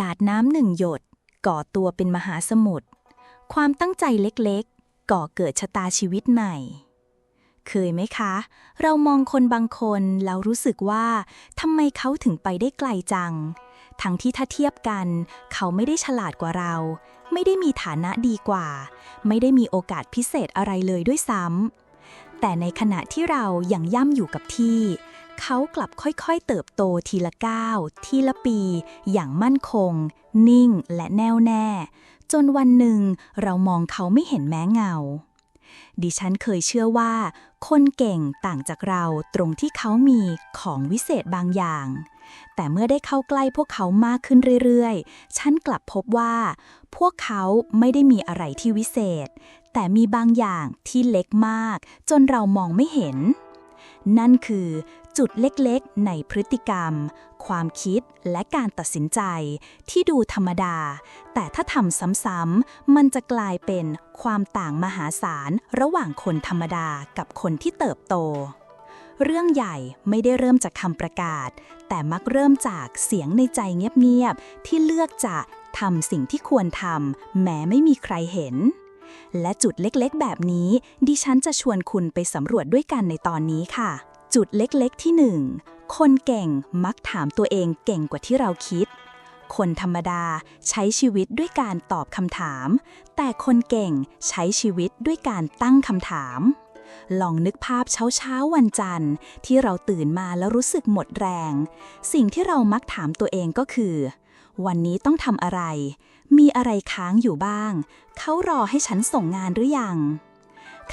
หยาดน้ำหนึ่งหยด ก่อตัวเป็นมหาสมุทรความตั้งใจเล็กๆ ก่อเกิดชะตาชีวิตใหม่ เคยไหมคะ เรามองคนบางคนแล้วรู้สึกว่าทำไมเขาถึงไปได้ไกลจัง ทั้งที่ถ้าเทียบกัน เขาไม่ได้ฉลาดกว่าเรา ไม่ได้มีฐานะดีกว่า ไม่ได้มีโอกาสพิเศษอะไรเลยด้วยซ้ำแต่ในขณะที่เรายังย่ำอยู่กับที่ เขากลับค่อยๆเติบโตทีละก้าวทีละปี อย่างมั่นคง นิ่งและแน่วแน่ จนวันหนึ่งเรามองเขาไม่เห็นแม้เงา ดิฉันเคยเชื่อว่า คนเก่งต่างจากเราตรงที่เขามีของวิเศษบางอย่าง แต่เมื่อได้เข้าใกล้พวกเขามากขึ้นเรื่อยๆ ฉันกลับพบว่า พวกเขาไม่ได้มีอะไรที่วิเศษ แต่มีบางอย่างที่เล็กมาก จนเรามองไม่เห็น นั่นคือจุดเล็กๆ ในพฤติกรรม ความคิดและการตัดสินใจที่ดูธรรมดา แต่ถ้าทำซ้ำๆ มันจะกลายเป็นความต่างมหาศาลระหว่างคนธรรมดากับคนที่เติบโต เรื่องใหญ่ไม่ได้เริ่มจากคำประกาศ แต่มักเริ่มจากเสียงในใจเงียบๆ ที่เลือกจะทำสิ่งที่ควรทำแม้ไม่มีใครเห็น และจุดเล็กๆ แบบนี้ ดิฉันจะชวนคุณไปสำรวจด้วยกันในตอนนี้ค่ะ จุดเล็กๆที่หนึ่งคนเก่งมักถามตัวเองเก่งกว่าที่เราคิด คนธรรมดาใช้ชีวิตด้วยการตอบคำถาม แต่คนเก่งใช้ชีวิตด้วยการตั้งคำถามลองนึกภาพเช้าเช้าๆวันจันทร์ ที่เราตื่นมาแล้วรู้สึกหมดแรง สิ่งที่เรามักถามตัวเองก็คือ วันนี้ต้องทำอะไร มีอะไรค้างอยู่บ้าง เขารอให้ฉันส่งงานหรือยัง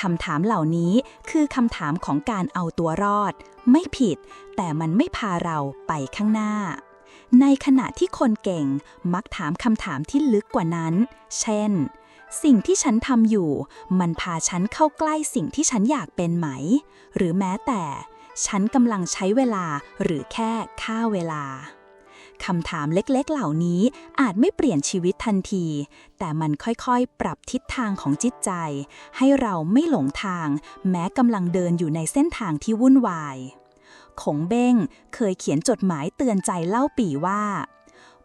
คำถามเหล่านี้คือคำถามของการเอาตัวรอด ไม่ผิด แต่มันไม่พาเราไปข้างหน้า ในขณะที่คนเก่งมักถามคำถามที่ลึกกว่านั้น เช่น สิ่งที่ฉันทำอยู่ มันพาฉันเข้าใกล้สิ่งที่ฉันอยากเป็นไหม หรือแม้แต่ ฉันกำลังใช้เวลาหรือแค่ค่าเวลา คำถามเล็กๆเหล่านี้อาจไม่เปลี่ยนชีวิตทันที แต่มันค่อยๆ ปรับทิศทางของจิตใจ ให้เราไม่หลงทาง แม้กำลังเดินอยู่ในเส้นทางที่วุ่นวาย ขงเบ้งเคยเขียนจดหมายเตือนใจเล่าปี่ว่า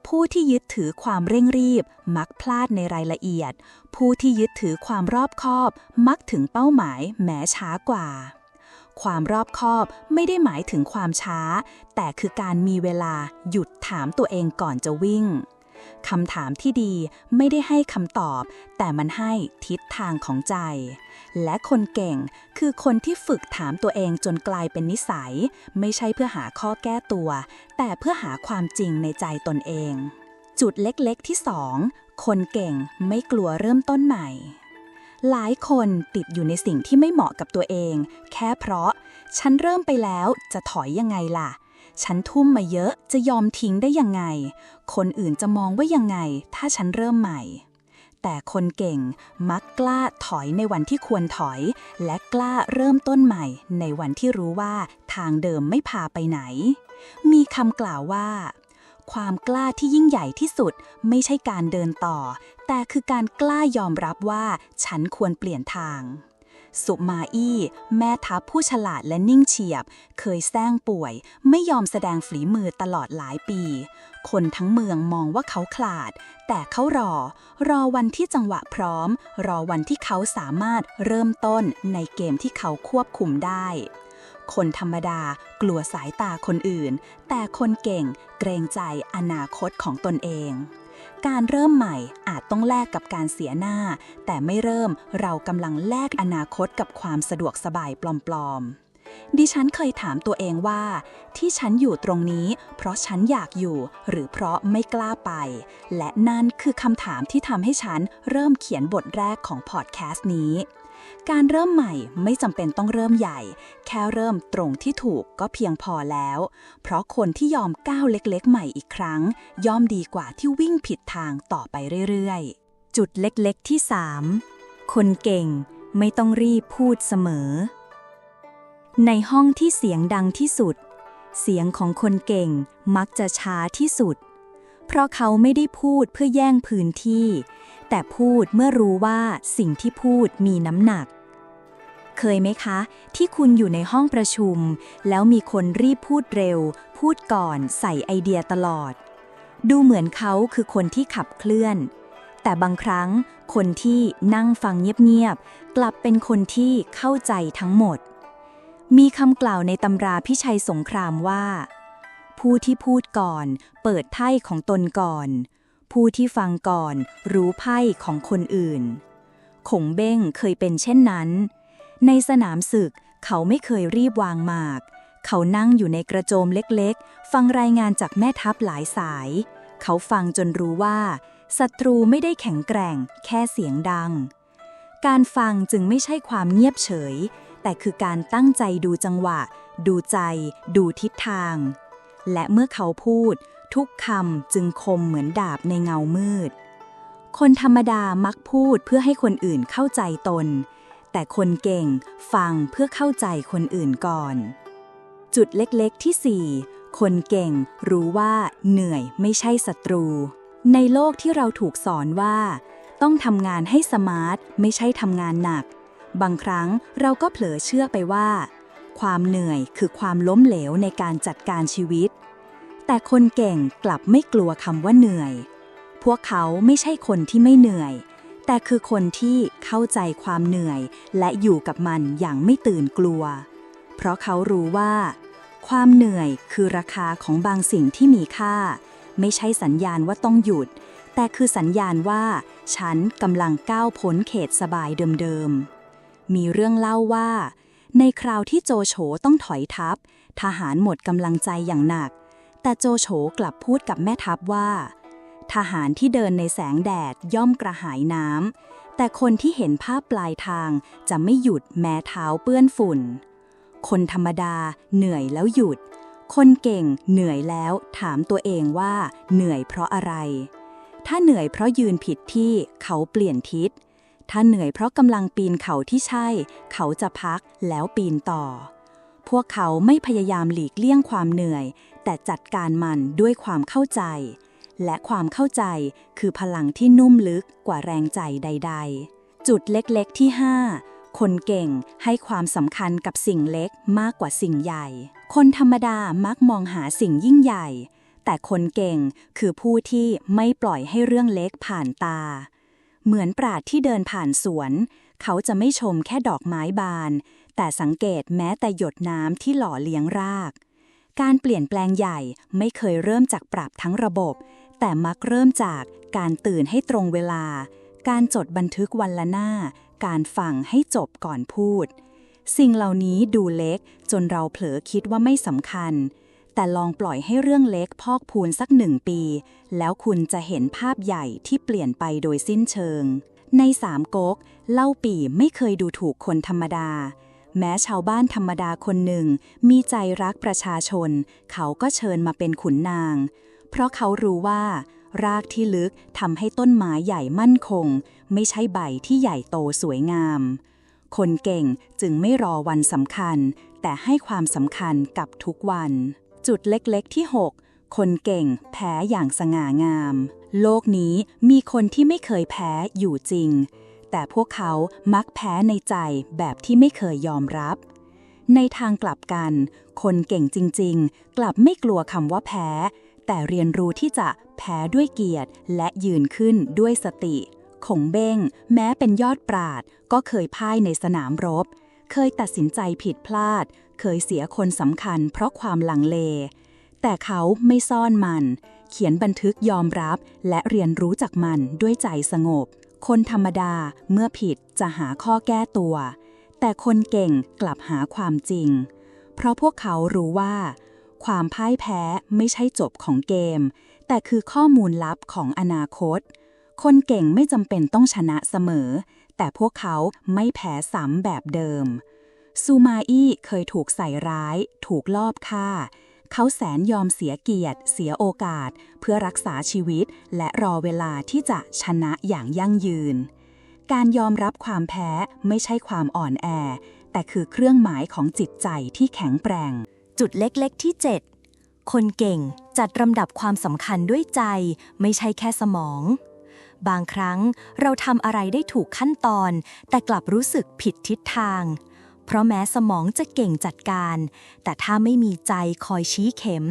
ผู้ที่ยึดถือความเร่งรีบ มักพลาดในรายละเอียด ผู้ที่ยึดถือความรอบคอบ มักถึงเป้าหมายแม้ช้ากว่า ความรอบคอบไม่ได้หมายถึงความช้า แต่คือการมีเวลาหยุดถามตัวเองก่อนจะวิ่งคำถามที่ดีไม่ได้ให้คำตอบ แต่มันให้ทิศทางของใจ และคนเก่งคือคนที่ฝึกถามตัวเองจนกลายเป็นนิสัย ไม่ใช่เพื่อหาข้อแก้ตัว แต่เพื่อหาความจริงในใจตนเอง จุดเล็กๆที่สองคนเก่งไม่กลัวเริ่มต้นใหม่ หลายคนติดอยู่ในสิ่งที่ไม่เหมาะกับตัวเอง แค่เพราะ ฉันเริ่มไปแล้วจะถอยยังไงล่ะ ฉันทุ่มมาเยอะจะยอมทิ้งได้ยังไง คนอื่นจะมองว่ายังไง ถ้าฉันเริ่มใหม่ แต่คนเก่งมักกล้าถอยในวันที่ควรถอย และกล้าเริ่มต้นใหม่ ในวันที่รู้ว่าทางเดิมไม่พาไปไหน มีคำกล่าวว่า ความกล้าที่ยิ่งใหญ่ที่สุด ไม่ใช่การเดินต่อ แต่คือการกล้ายอมรับว่าฉันควรเปลี่ยนทาง สุมาอี้ แม่ทัพผู้ฉลาดและนิ่งเฉียบ เคยแซงป่วย ไม่ยอมแสดงฝีมือตลอดหลายปี คนทั้งเมืองมองว่าเขาขลาด แต่เขารอ รอวันที่จังหวะพร้อม รอวันที่เขาสามารถเริ่มต้นในเกมที่เขาควบคุมได้ คนธรรมดากลัวสายตาคนอื่น แต่คนเก่งเกรงใจอนาคตของตนเอง การเริ่มใหม่อาจต้องแลกกับการเสียหน้า แต่ไม่เริ่มเรากำลังแลกอนาคตกับความสะดวกสบายปลอมๆดิฉันเคยถามตัวเองว่า ที่ฉันอยู่ตรงนี้ เพราะฉันอยากอยู่ หรือเพราะไม่กล้าไป และนั่นคือคำถามที่ทำให้ฉันเริ่มเขียนบทแรกของพอดแคสต์นี้ การเริ่มใหม่ไม่จำเป็นต้องเริ่มใหญ่ แค่เริ่มตรงที่ถูกก็เพียงพอแล้ว เพราะคนที่ยอมก้าวเล็กๆ ใหม่อีกครั้ง ย่อมดีกว่าที่วิ่งผิดทางต่อไปเรื่อยๆ จุดเล็กๆที่ 3 คนเก่งไม่ต้องรีบพูดเสมอ ในห้องที่เสียงดังที่สุด เสียงของคนเก่งมักจะช้าที่สุด เพราะเขาไม่ได้พูดเพื่อแย่งพื้นที่ แต่พูดเมื่อรู้ว่าสิ่งที่พูดมีน้ำหนัก เคยไหมคะ ที่คุณอยู่ในห้องประชุม แล้วมีคนรีบพูดเร็ว พูดก่อน ใส่ไอเดียตลอด ดูเหมือนเขาคือคนที่ขับเคลื่อน แต่บางครั้งคนที่นั่งฟังเงียบๆ กลับเป็นคนที่เข้าใจทั้งหมด มีคำกล่าวในตำราพิชัยสงครามว่า ผู้ที่พูดก่อน เปิดไพ่ของตนก่อน ผู้ที่ฟังก่อนรู้ไพ่ของคนอื่น ขงเบ้งเคยเป็นเช่นนั้น ในสนามศึกเขาไม่เคยรีบวางหมาก เขานั่งอยู่ในกระโจมเล็กๆ ฟังรายงานจากแม่ทัพหลายสาย เขาฟังจนรู้ว่าศัตรูไม่ได้แข็งแกร่ง แค่เสียงดัง การฟังจึงไม่ใช่ความเงียบเฉย แต่คือการตั้งใจดูจังหวะ ดูใจ ดูทิศทาง และเมื่อเขาพูด ทุกคำจึงคมเหมือนดาบในเงามืด คนธรรมดามักพูดเพื่อให้คนอื่นเข้าใจตน แต่คนเก่งฟังเพื่อเข้าใจคนอื่นก่อน จุดเล็กๆที่ 4 คนเก่งรู้ว่าเหนื่อยไม่ใช่ศัตรู ในโลกที่เราถูกสอนว่า ต้องทำงานให้สมาร์ทไม่ใช่ทำงานหนัก บางครั้งเราก็เผลอเชื่อไปว่า ความเหนื่อยคือความล้มเหลวในการจัดการชีวิต แต่คนเก่งกลับไม่กลัวคำว่าเหนื่อย พวกเขาไม่ใช่คนที่ไม่เหนื่อย แต่คือคนที่เข้าใจความเหนื่อย และอยู่กับมันอย่างไม่ตื่นกลัว เพราะเขารู้ว่า ความเหนื่อยคือราคาของบางสิ่งที่มีค่า ไม่ใช่สัญญาณว่าต้องหยุด แต่คือสัญญาณว่า ฉันกำลังก้าวพ้นเขตสบายเดิมๆ มีเรื่องเล่าว่า ในคราวที่โจโฉต้องถอยทัพ ทหารหมดกำลังใจอย่างหนัก แต่โจโฉกลับพูดกับแม่ทัพว่า ทหารที่เดินในแสงแดดย่อมกระหายน้ำแต่คนที่เห็นภาพปลายทางจะไม่หยุดแม้เท้าเปื้อนฝุ่น คนธรรมดาเหนื่อยแล้วหยุด คนเก่งเหนื่อยแล้วถามตัวเองว่า เหนื่อยเพราะอะไร ถ้าเหนื่อยเพราะยืนผิดที่เขาเปลี่ยนทิศ ถ้าเหนื่อยเพราะกำลังปีนเขาที่ใช่ เขาจะพักแล้วปีนต่อพวกเขาไม่พยายามหลีกเลี่ยงความเหนื่อยแต่จัดการมันด้วยความเข้าใจ และความเข้าใจคือพลังที่นุ่มลึกกว่าแรงใจใด ๆ จุดเล็กๆที่ 5 คนเก่งให้ความสำคัญกับสิ่งเล็กมากกว่าสิ่งใหญ่ คนธรรมดามักมองหาสิ่งยิ่งใหญ่ แต่คนเก่งคือผู้ที่ไม่ปล่อยให้เรื่องเล็กผ่านตา เหมือนปราดที่เดินผ่านสวน เขาจะไม่ชมแค่ดอกไม้บาน แต่สังเกตแม้แต่หยดน้ำที่หล่อเลี้ยงราก การเปลี่ยนแปลงใหญ่ไม่เคยเริ่มจากปรับทั้งระบบ แต่มักเริ่มจากการตื่นให้ตรงเวลา การจดบันทึกวันละหน้า การฟังให้จบก่อนพูด สิ่งเหล่านี้ดูเล็กจนเราเผลอคิดว่าไม่สำคัญ แต่ลองปล่อยให้เรื่องเล็กพอกพูนสักหนึ่งปี แล้วคุณจะเห็นภาพใหญ่ที่เปลี่ยนไปโดยสิ้นเชิง ในสามก๊กเล่าปีไม่เคยดูถูกคนธรรมดา แม้ชาวบ้านธรรมดาคนหนึ่ง มีใจรักประชาชน เขาก็เชิญมาเป็นขุนนาง เพราะเขารู้ว่า รากที่ลึกทำให้ต้นไม้ใหญ่มั่นคง ไม่ใช่ใบที่ใหญ่โตสวยงาม คนเก่งจึงไม่รอวันสำคัญ แต่ให้ความสำคัญกับทุกวัน จุดเล็กๆที่ 6 คนเก่งแพ้อย่างสง่างาม โลกนี้มีคนที่ไม่เคยแพ้อยู่จริง แต่พวกเขามักแพ้ในใจแบบที่ไม่เคยยอมรับ ในทางกลับกัน คนเก่งจริง ๆ กลับไม่กลัวคำว่าแพ้ แต่เรียนรู้ที่จะแพ้ด้วยเกียรติและยืนขึ้นด้วยสติ ขงเบ้ง แม้เป็นยอดปราด ก็เคยพ่ายในสนามรบ เคยตัดสินใจผิดพลาด เคยเสียคนสำคัญเพราะความลังเล แต่เขาไม่ซ่อนมัน เขียนบันทึกยอมรับและเรียนรู้จากมันด้วยใจสงบ คนธรรมดาเมื่อผิดจะหาข้อแก้ตัว แต่คนเก่งกลับหาความจริง เพราะพวกเขารู้ว่า ความพ่ายแพ้ไม่ใช่จบของเกม แต่คือข้อมูลลับของอนาคต คนเก่งไม่จำเป็นต้องชนะเสมอ แต่พวกเขาไม่แพ้ซ้ำแบบเดิม ซูมาอี้เคยถูกใส่ร้าย ถูกลอบฆ่า เขาแสนยอมเสียเกียรติ เสียโอกาส เพื่อรักษาชีวิต และรอเวลาที่จะชนะอย่างยั่งยืน การยอมรับความแพ้ไม่ใช่ความอ่อนแอ แต่คือเครื่องหมายของจิตใจที่แข็งแกร่ง จุดเล็กๆที่ 7 คนเก่งจัดลำดับความสำคัญด้วยใจ ไม่ใช่แค่สมอง บางครั้งเราทำอะไรได้ถูกขั้นตอน แต่กลับรู้สึกผิดทิศทาง เพราะแม้สมองจะเก่งจัดการ แต่ถ้าไม่มีใจคอยชี้เข็ม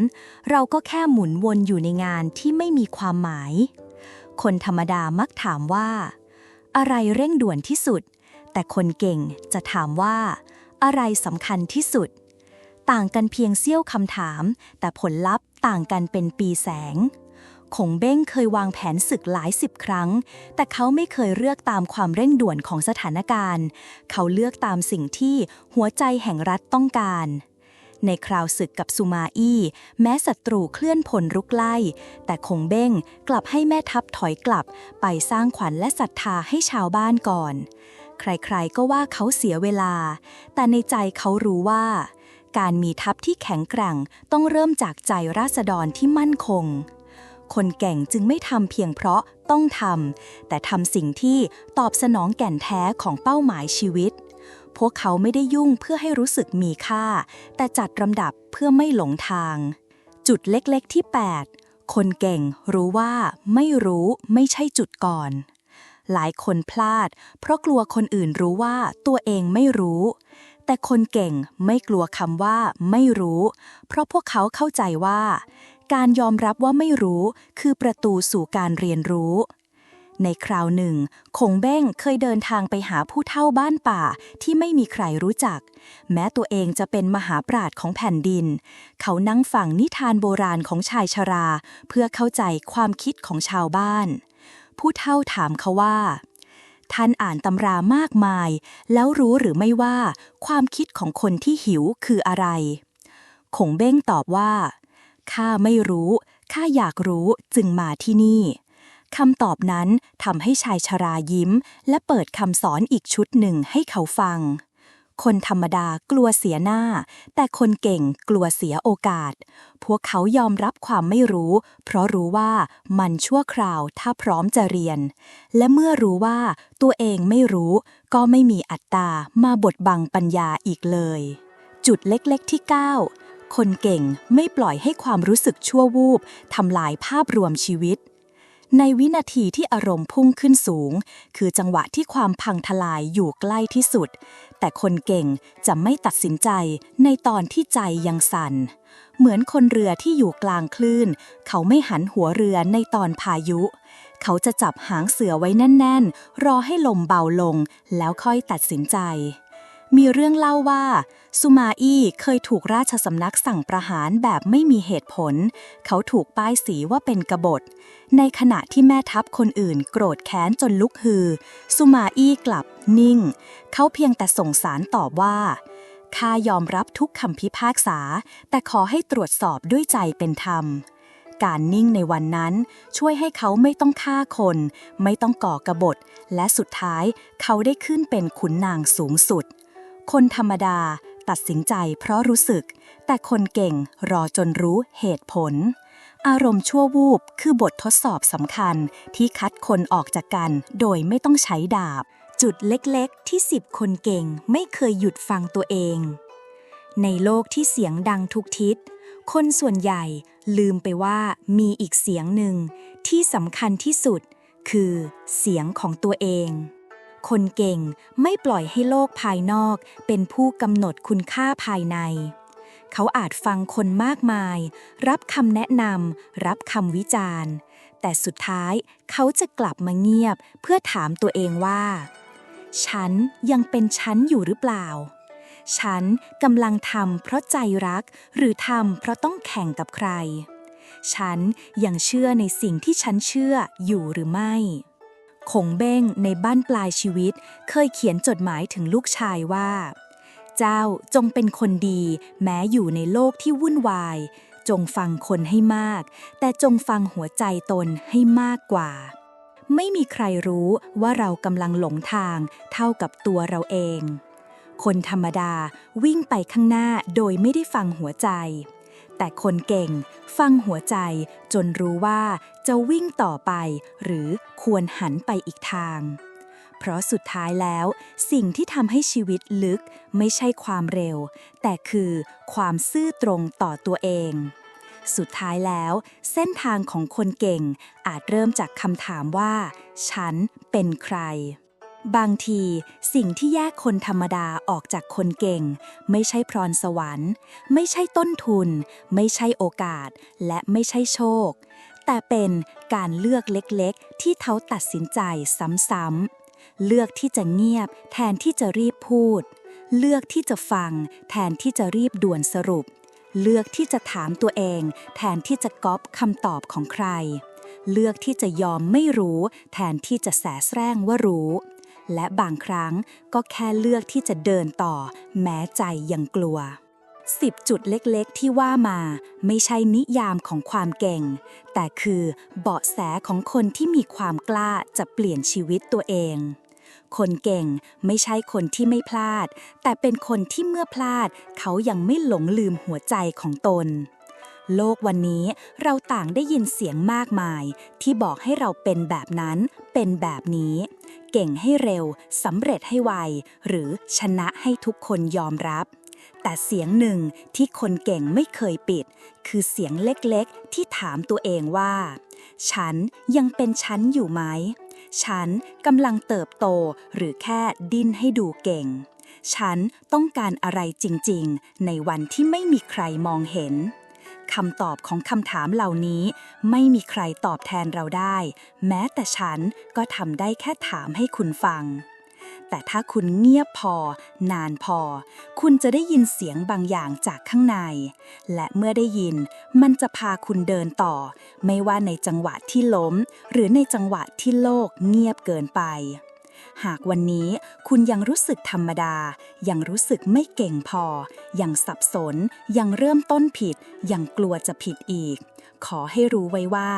เราก็แค่หมุนวนอยู่ในงานที่ไม่มีความหมาย คนธรรมดามักถามว่า อะไรเร่งด่วนที่สุด แต่คนเก่งจะถามว่า อะไรสำคัญที่สุด ต่างกันเพียงเสี้ยวคำถาม แต่ผลลัพธ์ต่างกันเป็นปีแสง คงเบ้งเคยวางแผนศึกหลายสิบครั้ง แต่เขาไม่เคยเลือกตามความเร่งด่วนของสถานการณ์ เขาเลือกตามสิ่งที่หัวใจแห่งรัฐต้องการ ในคราวศึกกับซูมาอี้ แม้ศัตรูเคลื่อนผลรุกไล่ แต่คงเบ้งกลับให้แม่ทัพถอยกลับ ไปสร้างขวัญและศรัทธาให้ชาวบ้านก่อน ใครๆก็ว่าเขาเสียเวลา แต่ในใจเขารู้ว่า การมีทัพที่แข็งแกร่งต้องเริ่มจากใจราษฎรที่มั่นคง คนแก่งจึงไม่ทำเพียงเพราะต้องทำ แต่ทำสิ่งที่ตอบสนองแก่นแท้ของเป้าหมายชีวิต พวกเขาไม่ได้ยุ่งเพื่อให้รู้สึกมีค่า แต่จัดลำดับเพื่อไม่หลงทาง จุดเล็กๆที่ 8 คนเก่งรู้ว่าไม่รู้ไม่ใช่จุดก่อน หลายคนพลาด เพราะกลัวคนอื่นรู้ว่าตัวเองไม่รู้แต่คนเก่งไม่กลัวคำว่าไม่รู้ เพราะพวกเขาเข้าใจว่า การยอมรับว่าไม่รู้คือประตูสู่การเรียนรู้ ในคราวหนึ่ง คงเบ้งเคยเดินทางไปหาผู้เฒ่าบ้านป่าที่ไม่มีใครรู้จัก แม้ตัวเองจะเป็นมหาปราชญ์ของแผ่นดิน เขานั่งฟังนิทานโบราณของชายชรา เพื่อเข้าใจความคิดของชาวบ้าน ผู้เฒ่าถามเขาว่าท่านอ่านตำรามากมาย แล้วรู้หรือไม่ว่า ความคิดของคนที่หิวคืออะไรคงเบ้งตอบว่า ข้าไม่รู้ข้าอยากรู้จึงมาที่นี่คำตอบนั้นทำให้ชายชรายิ้ม และเปิดคำสอนอีกชุดหนึ่งให้เขาฟัง คนธรรมดากลัวเสียหน้า แต่คนเก่งกลัวเสียโอกาส พวกเขายอมรับความไม่รู้ เพราะรู้ว่ามันชั่วคราวถ้าพร้อมจะเรียน และเมื่อรู้ว่าตัวเองไม่รู้ ก็ไม่มีอัตตามาบดบังปัญญาอีกเลย จุดเล็กๆที่ 9 คนเก่งไม่ปล่อยให้ความรู้สึกชั่ววูบทำลายภาพรวมชีวิต ในวินาทีที่อารมณ์พุ่งขึ้นสูง คือจังหวะที่ความพังทลายอยู่ใกล้ที่สุด แต่คนเก่งจะไม่ตัดสินใจในตอนที่ใจยังสั่น เหมือนคนเรือที่อยู่กลางคลื่น เขาไม่หันหัวเรือในตอนพายุ เขาจะจับหางเสือไว้แน่น ๆ รอให้ลมเบาลงแล้วค่อยตัดสินใจ มีเรื่องเล่าว่าซูมาอี้เคยถูกราชสำนักสั่งประหารแบบไม่มีเหตุผล เขาถูกป้ายสีว่าเป็นกบฏ ในขณะที่แม่ทัพคนอื่นโกรธแค้นจนลุกฮือซูมาอี้กลับนิ่ง เขาเพียงแต่ส่งสารตอบว่าข้ายอมรับทุกคำพิพากษา แต่ขอให้ตรวจสอบด้วยใจเป็นธรรม การนิ่งในวันนั้นช่วยให้เขาไม่ต้องฆ่าคน ไม่ต้องก่อกระบฏ และสุดท้ายเขาได้ขึ้นเป็นขุนนางสูงสุด คนธรรมดาตัดสินใจเพราะรู้สึก แต่คนเก่งรอจนรู้เหตุผล อารมณ์ชั่ววูบคือบททดสอบสำคัญที่คัดคนออกจากกันโดยไม่ต้องใช้ดาบ จุดเล็กๆ ที่สิบคนเก่งไม่เคยหยุดฟังตัวเอง ในโลกที่เสียงดังทุกทิศ คนส่วนใหญ่ลืมไปว่ามีอีกเสียงหนึ่งที่สำคัญที่สุดคือเสียงของตัวเอง คนเก่งไม่ปล่อยให้โลกภายนอกเป็นผู้กำหนดคุณค่าภายใน เขาอาจฟังคนมากมาย รับคำแนะนำรับคำวิจารณ์ แต่สุดท้ายเขาจะกลับมาเงียบเพื่อถามตัวเองว่า ฉันยังเป็นฉันอยู่หรือเปล่า ฉันกำลังทำเพราะใจรักหรือทำเพราะต้องแข่งกับใคร ฉันยังเชื่อในสิ่งที่ฉันเชื่ออยู่หรือไม่ คงเบ้งในบ้านปลายชีวิต เคยเขียนจดหมายถึงลูกชายว่า เจ้าจงเป็นคนดี แม้อยู่ในโลกที่วุ่นวาย จงฟังคนให้มาก แต่จงฟังหัวใจตนให้มากกว่า ไม่มีใครรู้ว่าเรากำลังหลงทางเท่ากับตัวเราเอง คนธรรมดาวิ่งไปข้างหน้าโดยไม่ได้ฟังหัวใจ แต่คนเก่งฟังหัวใจจนรู้ว่าจะวิ่งต่อไป หรือควรหันไปอีกทาง เพราะสุดท้ายแล้ว สิ่งที่ทำให้ชีวิตลึกไม่ใช่ความเร็ว แต่คือความซื่อตรงต่อตัวเอง สุดท้ายแล้ว เส้นทางของคนเก่งอาจเริ่มจากคำถามว่า ฉันเป็นใคร บางทีสิ่งที่แยกคนธรรมดาออกจากคนเก่ง ไม่ใช่พรสวรรค์ ไม่ใช่ต้นทุน ไม่ใช่โอกาส และไม่ใช่โชค แต่เป็นการเลือกเล็กๆ ที่เขาตัดสินใจซ้ำๆเลือกที่จะเงียบ แทนที่จะรีบพูด เลือกที่จะฟัง แทนที่จะรีบด่วนสรุป เลือกที่จะถามตัวเอง แทนที่จะก๊อปคำตอบของใคร เลือกที่จะยอมไม่รู้ แทนที่จะแสแสร้งว่ารู้ และบางครั้งก็แค่เลือกที่จะเดินต่อ แม้ใจยังกลัว10จุดเล็กๆ ที่ว่ามา ไม่ใช่นิยามของความเก่ง แต่คือเบาะแสของคนที่มีความกล้าจะเปลี่ยนชีวิตตัวเอง คนเก่งไม่ใช่คนที่ไม่พลาด แต่เป็นคนที่เมื่อพลาด เขายังไม่หลงลืมหัวใจของตน โลกวันนี้เราต่างได้ยินเสียงมากมาย ที่บอกให้เราเป็นแบบนั้น เป็นแบบนี้ เก่งให้เร็วสำเร็จให้ไว หรือชนะให้ทุกคนยอมรับ แต่เสียงหนึ่งที่คนเก่งไม่เคยปิด คือเสียงเล็กๆ ที่ถามตัวเองว่า ฉันยังเป็นฉันอยู่ไหม ฉันกำลังเติบโตหรือแค่ดิ้นให้ดูเก่ง ฉันต้องการอะไรจริงๆ ในวันที่ไม่มีใครมองเห็น คำตอบของคำถามเหล่านี้ ไม่มีใครตอบแทนเราได้ แม้แต่ฉันก็ทำได้แค่ถามให้คุณฟัง แต่ถ้าคุณเงียบพอ นานพอ คุณจะได้ยินเสียงบางอย่างจากข้างใน และเมื่อได้ยิน มันจะพาคุณเดินต่อ ไม่ว่าในจังหวะที่ล้ม หรือในจังหวะที่โลกเงียบเกินไป หากวันนี้คุณยังรู้สึกธรรมดา ยังรู้สึกไม่เก่งพอ ยังสับสน ยังเริ่มต้นผิด ยังกลัวจะผิดอีก ขอให้รู้ไว้ว่า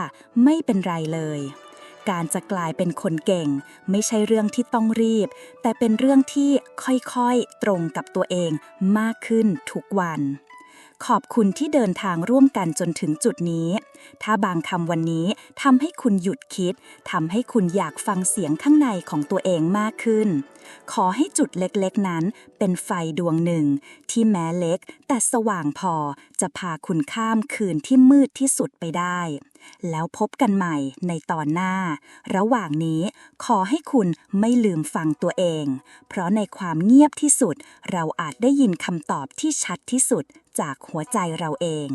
ไม่เป็นไรเลย การจะกลายเป็นคนเก่ง ไม่ใช่เรื่องที่ต้องรีบ แต่เป็นเรื่องที่ค่อยๆ ตรงกับตัวเองมากขึ้นทุกวัน ขอบคุณที่เดินทางร่วมกันจนถึงจุดนี้ ถ้าบางคำวันนี้ทำให้คุณหยุดคิดทำให้คุณอยากฟังเสียงข้างในของตัวเองมากขึ้น ขอให้จุดเล็กๆนั้นเป็นไฟดวงหนึ่ง ที่แม้เล็ก แต่สว่างพอจะพาคุณข้ามคืนที่มืดที่สุดไปได้ แล้วพบกันใหม่ในตอนหน้า ระหว่างนี้ขอให้คุณไม่ลืมฟังตัวเอง เพราะในความเงียบที่สุด เราอาจได้ยินคำตอบที่ชัดที่สุดจากหัวใจเราเอง